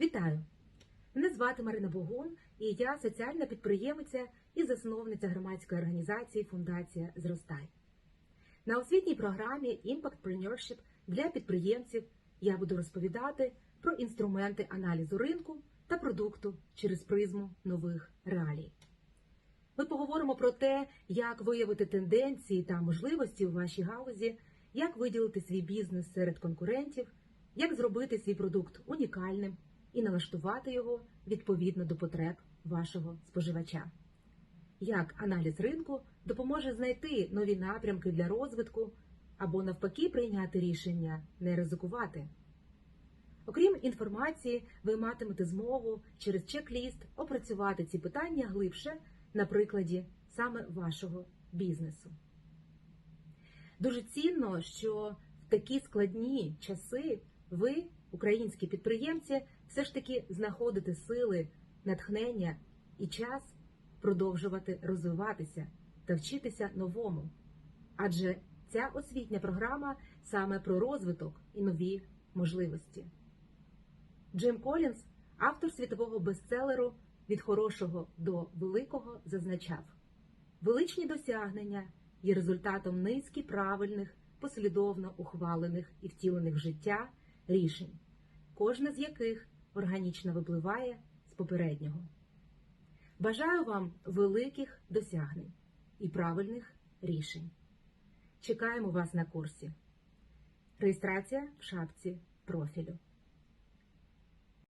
Вітаю! Мене звати Марина Богун, і я соціальна підприємиця і засновниця громадської організації Фундація Зростай. На освітній програмі Impactpreneurship для підприємців я буду розповідати про інструменти аналізу ринку та продукту через призму нових реалій. Ми поговоримо про те, як виявити тенденції та можливості у вашій галузі, як виділити свій бізнес серед конкурентів, як зробити свій продукт унікальним і налаштувати його відповідно до потреб вашого споживача. Як аналіз ринку допоможе знайти нові напрямки для розвитку або навпаки прийняти рішення не ризикувати. Окрім інформації, ви матимете змогу через чек-ліст опрацювати ці питання глибше на прикладі саме вашого бізнесу. Дуже цінно, що в такі складні часи ви, українські підприємці, все ж таки знаходите сили, натхнення і час продовжувати розвиватися та вчитися новому. Адже ця освітня програма саме про розвиток і нові можливості. Джим Колінс, автор світового бестселеру від хорошого до великого, зазначав: величні досягнення є результатом низки правильних, послідовно ухвалених і втілених життя рішень, кожне з яких органічно випливає з попереднього. Бажаю вам великих досягнень і правильних рішень. Чекаємо вас на курсі. Реєстрація в шапці профілю.